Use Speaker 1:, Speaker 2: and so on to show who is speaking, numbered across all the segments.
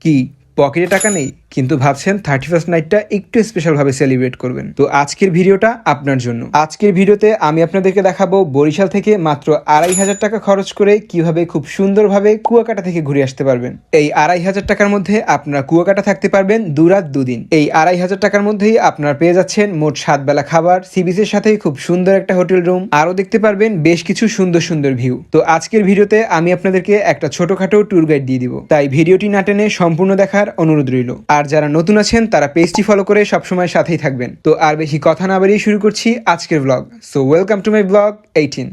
Speaker 1: কি? পকেটে টাকা নেই? কিন্তু ভাবছেন থার্টি ফার্স্ট নাইটটা একটু স্পেশালভাবে সেলিব্রেট করবেন। তো আজকের ভিডিওটা আপনার জন্য। আজকের ভিডিওতে আমি আপনাদেরকে দেখাবো বরিশাল থেকে মাত্র আড়াই হাজার টাকা খরচ করে কীভাবে খুব সুন্দরভাবে কুয়াকাটা থেকে ঘুরে আসতে পারবেন। এই আড়াই হাজার টাকার মধ্যে আপনারা কুয়াকাটা থাকতে পারবেন দু রাত দুদিন। এই আড়াই হাজার টাকার মধ্যেই আপনারা পেয়ে যাচ্ছেন মোট সাত বেলা খাবার সি বিচের সাথে খুব সুন্দর একটা হোটেল রুম, আরও দেখতে পারবেন বেশ কিছু সুন্দর সুন্দর ভিউ। তো আজকের ভিডিওতে আমি আপনাদেরকে একটা ছোটখাটো ট্যুর গাইড দিয়ে দিব। তাই ভিডিওটি না টেনে সম্পূর্ণ দেখার অনুরোধ রইল। আর যারা নতুন আছেন, তারা পেজটি ফলো করে সবসময় সাথেই থাকবেন। তো আর বেশি কথা না বাড়িয়ে শুরু করছি আজকের blog so welcome to my blog eighteen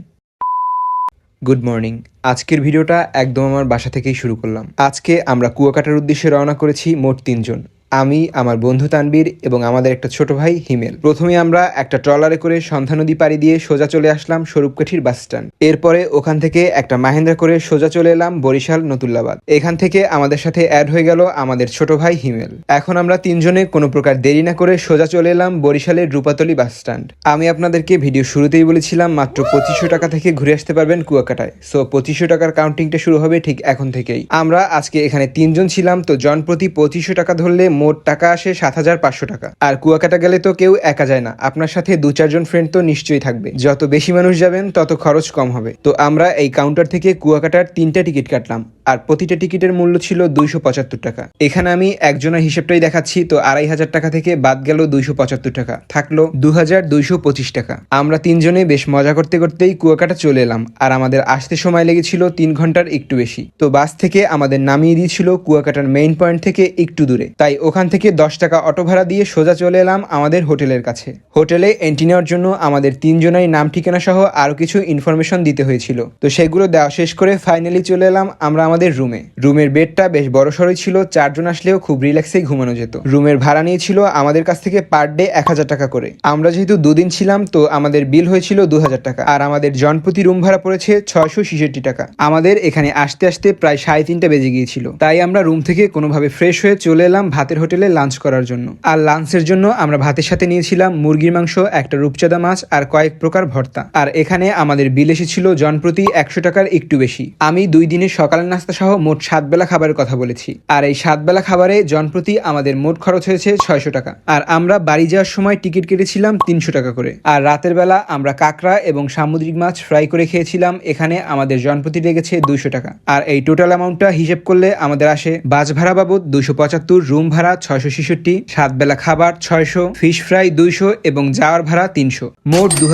Speaker 1: good morning আজকের ভিডিওটা একদম আমার বাসা থেকেই শুরু করলাম। আজকে আমরা কুয়াকাটার উদ্দেশ্যে রওনা করেছি মোট তিনজন। আমি, আমার বন্ধু তানবীর এবং আমাদের একটা ছোট ভাই হিমেল। প্রথমে আমরা একটা ট্রলারে করে সন্ধ্যা নদী পাড়ি দিয়ে সোজা চলে আসলাম স্বরূপকাঠির বাস স্ট্যান্ড। এরপরে ওখান থেকে একটা মাহেন্দ্রা করে সোজা চলে এলাম বরিশাল নতুল্লাবাদ। এখান থেকে আমাদের সাথে অ্যাড হয়ে গেল আমাদের ছোট ভাই হিমেল। এখন আমরা তিনজনে কোনো প্রকার দেরি না করে সোজা চলে এলাম বরিশালের রূপাতলি বাস স্ট্যান্ড। আমি আপনাদেরকে ভিডিও শুরুতেই বলেছিলাম, মাত্র পঁচিশশো টাকা থেকে ঘুরে আসতে পারবেন কুয়াকাটায়। সো পঁচিশশো টাকার কাউন্টিংটা শুরু হবে ঠিক এখন থেকেই। আমরা আজকে এখানে তিনজন ছিলাম, তো জন প্রতি পঁচিশশো টাকা ধরলে মোট টাকা আসে সাত হাজার পাঁচশো টাকা। আর কুয়াকাটা গেলে তো কেউ একা যায় না। আপনার সাথে দু চারজন ফ্রেন্ড তো নিশ্চয়ই থাকবে। যত বেশি মানুষ যাবেন, তত খরচ কম হবে। তো আমরা এই কাউন্টার থেকে কুয়াকাটার তিনটা টিকিট কাটলাম। আর প্রতিটা টিকিটের মূল্য ছিল দুইশো পঁচাত্তর টাকা। এখানে আমি একজনের হিসেবটাই দেখাচ্ছি। তো আড়াই হাজার টাকা থেকে বাদ গেল দুইশো পঁচাত্তর টাকা। থাকল দু হাজার দুইশো পঁচিশ টাকা। আমরা তিনজনে বেশ মজা করতে করতেই কুয়াকাটা চলে এলাম। আর আমাদের আসতে সময় লেগেছিল তিন ঘণ্টার একটু বেশি। তো বাস থেকে আমাদের নামিয়ে দিয়েছিল কুয়াকাটার মেইন পয়েন্ট থেকে একটু দূরে। তাই ওখান থেকে দশ টাকা অটো ভাড়া দিয়ে সোজা চলে এলাম আমাদের হোটেলের কাছে। হোটেলে এন্ট্রি নেওয়ার জন্য আমাদের তিনজনের নাম ঠিকানা সহ আরও কিছু ইনফরমেশন দিতে হয়েছিল। তো সেগুলো দেওয়া শেষ করে ফাইনালি চলে এলাম আমরা আমাদের রুমে রুমের বেডটা বেশ বড় সড়ই ছিল, চারজন আসলেও খুব রিল্যাক্সেই ঘুমানো যেত। রুমের ভাড়া নিয়েছিল আমাদের কাছ থেকে পার ডে এক হাজার টাকা করে। আমরা যেহেতু দুদিন ছিলাম, তো আমাদের বিল হয়েছিল দু হাজার টাকা। আর আমাদের জনপ্রতি রুম ভাড়া পড়েছে ছয়শো ছেষট্টি টাকা। আমাদের এখানে আসতে আসতে প্রায় সাড়ে তিনটা বেজে গিয়েছিল। তাই আমরা রুম থেকে কোনোভাবে ফ্রেশ হয়ে চলে এলাম ভাতের হোটেলে লাঞ্চ করার জন্য। আর লাঞ্চের জন্য আমরা ভাতের সাথে নিয়েছিলাম মুরগির মাংস, একটা রূপচাঁদা মাছ আর কয়েক প্রকার ভর্তা। আর এখানে আমাদের বিল এসেছিল জনপ্রতি একশো টাকার একটু বেশি। আমি দুই দিনের সকালের নাস্তা সহ মোট সাত বেলা খাবারের কথা বলেছি। আর এই সাত বেলা খাবারে জনপ্রতি আমাদের মোট খরচ হয়েছে ছয়শো টাকা। আর আমরা বাড়ি যাওয়ার সময় টিকিট কেটেছিলাম তিনশো টাকা করে। আর রাতের বেলা আমরা কাঁকড়া এবং সামুদ্রিক মাছ ফ্রাই করে খেয়েছিলাম। এখানে আমাদের জনপ্রতি লেগেছে দুইশো টাকা। আর এই টোটাল অ্যামাউন্টটা হিসেব করলে আমাদের আসে বাস ভাড়া বাবদ দুশো পঁচাত্তর রুম ভাড়া ছয়শো ছেষট্টি সাত বেলা খাবার ছয়শো ফিশ ফ্রাই দুইশো এবং যাওয়ার ভাড়া তিনশো। মোট দু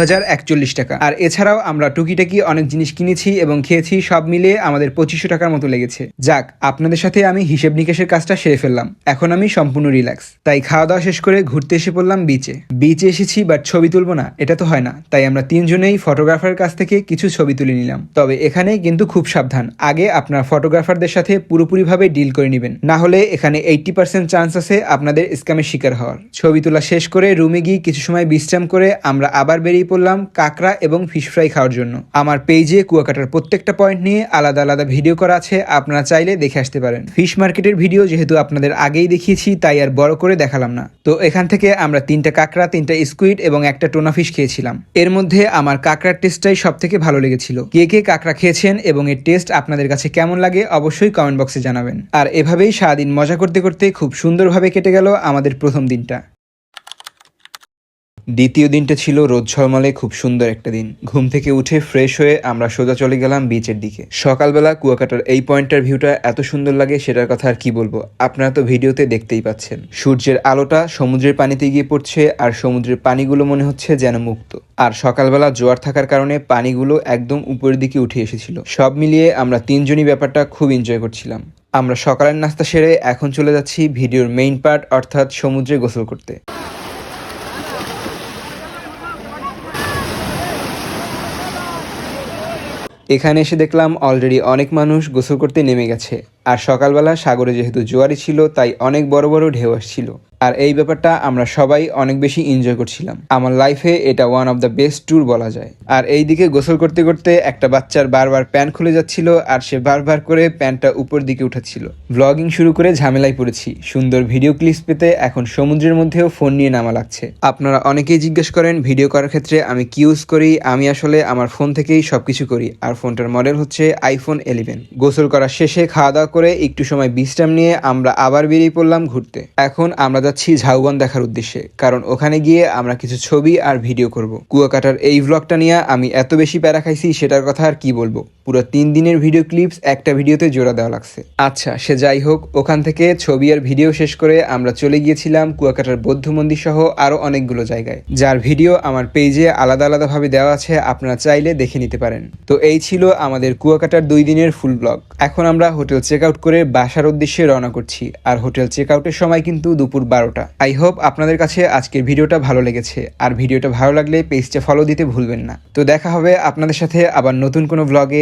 Speaker 1: টাকা। আর এছাড়াও আমরা টুকিটাকি অনেক জিনিস কিনেছি এবং খেয়েছি, সব মিলিয়ে আমাদের পঁচিশশো টাকার মতো লেগেছে। যাক, আপনাদের সাথে আমি হিসেব নিকেশের কাজটা সেরে ফেললাম। এখন আমি সম্পূর্ণ রিল্যাক্স। তাই খাওয়া দাওয়া শেষ করে ঘুরতে এসে পড়লাম বিচে বিচে এসেছি বাট ছবি তুলবো না, এটা তো হয় না। তাই আমরা তিনজনেই ফটোগ্রাফারের কাছ থেকে কিছু ছবি তুলে নিলাম। তবে এখানে কিন্তু খুব সাবধান। আগে আপনার ফটোগ্রাফারদের সাথে পুরোপুরিভাবে ডিল করে নেবেন। না হলে এখানে এইটটি পার্সেন্ট চান্স আছে আপনাদের স্ক্যামের শিকার হওয়ার। ছবি তোলা শেষ করে রুমে গিয়ে কিছু সময় বিশ্রাম করে আমরা আবার বেরিয়ে পড়লাম কাঁকড়া এবং ফিশ ফ্রাই খাওয়ার জন্য। আমার পেজে কুয়াকাটার প্রত্যেকটা পয়েন্ট নিয়ে আলাদা আলাদা ভিডিও করা আছে, আপনারা চাইলে দেখে আসতে পারেন। ফিশ মার্কেটের ভিডিও যেহেতু আপনাদের আগেই দেখিয়েছি, তাই আর বড় করে দেখালাম না। তো এখান থেকে আমরা তিনটা কাঁকড়া, তিনটা স্কুইড এবং একটা টোনা ফিশ খেয়েছিলাম। এর মধ্যে আমার কাঁকড়ার টেস্টটাই সব থেকে ভালো লেগেছিল। কে কে কাঁকড়া খেয়েছেন এবং এর টেস্ট আপনাদের কাছে কেমন লাগে অবশ্যই কমেন্ট বক্সে জানাবেন। আর এভাবেই সারাদিন মজা করতে করতে খুব সুন্দরভাবে কেটে গেল আমাদের প্রথম দিনটা। দ্বিতীয় দিনটা ছিল রোদ ঝলমলে খুব সুন্দর একটা দিন। ঘুম থেকে উঠে ফ্রেশ হয়ে আমরা সোজা চলে গেলাম বিচের দিকে। সকালবেলা কুয়াকাটার এই পয়েন্টটার ভিউটা এত সুন্দর লাগে সেটার কথা আর কি বলব? আপনারা তো ভিডিওতে দেখতেই পাচ্ছেন। সূর্যের আলোটা সমুদ্রের পানিতে গিয়ে পড়ছে আর সমুদ্রের পানিগুলো মনে হচ্ছে যেন মুক্ত। আর সকালবেলা জোয়ার থাকার কারণে পানিগুলো একদম উপরের দিকে উঠে এসেছিল। সব মিলিয়ে আমরা তিনজনই ব্যাপারটা খুব এনজয় করছিলাম। আমরা সকালের নাস্তা সেরে এখন চলে যাচ্ছি ভিডিওর মেইন পার্ট অর্থাৎ সমুদ্রে গোসল করতে। এখানে এসে দেখলাম অলরেডি অনেক মানুষ গোসল করতে নেমে গেছে। আর সকালবেলা সাগরে যেহেতু জোয়ারি ছিল, তাই অনেক বড় বড় ঢেউ আসছিল। আর এই ব্যাপারটা আমরা সবাই অনেক বেশি এনজয় করছিলাম। আমার লাইফে এটা one of the best tour বলা যায়। আর এইদিকে গোসল করতে করতে একটা বাচ্চার বারবার প্যান্ট খুলে যাচ্ছিল আর সে বারবার করে প্যান্টটা উপর দিকে উঠাচ্ছিল। ব্লগিং শুরু করে ঝামেলায় পড়েছি। সুন্দর ভিডিও ক্লিপস পেতে এখন সমুদ্রের মধ্যেও ফোন নিয়ে নামা লাগছে। আপনারা অনেকেই জিজ্ঞেস করেন ভিডিও করার ক্ষেত্রে আমি কি ইউজ করি? আমি আসলে আমার ফোন থেকেই সবকিছু করি। আর ফোনটার মডেল হচ্ছে আইফোন ইলেভেন গোসল করার শেষে খাওয়া দাওয়া করে একটু সময় বিশ্রাম নিয়ে আমরা আবার বেরিয়ে পড়লাম ঘুরতে। এখন আমরা যাচ্ছি ঝাউবন দেখার উদ্দেশ্যে। কারণ ওখানে গিয়ে আমরা কিছু ছবি আর ভিডিও করব। কুয়াকাটার এই ভ্লগটা নিয়ে আমি এত বেশি প্যারা খাইছি, সেটার কথা আর কি বলব? পুরো তিন দিনের ভিডিও ক্লিপস একটা ভিডিওতে জোড়া দেওয়া লাগছে। আচ্ছা সে যাই হোক, ওখান থেকে ছবি আর ভিডিও শেষ করে আমরা চলে গিয়েছিলাম কুয়াকাটার বৌদ্ধ মন্দির সহ আরও অনেকগুলো জায়গায়। যার ভিডিও আমার পেজে আলাদা আলাদাভাবে দেওয়া আছে, আপনারা চাইলে দেখে নিতে পারেন। তো এই ছিল আমাদের কুয়াকাটার দুই দিনের ফুল ব্লগ এখন আমরা হোটেল চেক আউট করে বাসার উদ্দেশ্যে রওনা করছি, আর হোটেল চেক আউটের সময় কিন্তু দুপুর বারোটা। আই হোপ আপনাদের কাছে আজকের ভিডিওটা ভালো লেগেছে, আর ভিডিওটা ভালো লাগলে পেজটা ফলো দিতে ভুলবেন না। তো দেখা হবে আপনাদের সাথে আবার নতুন কোনো ব্লগে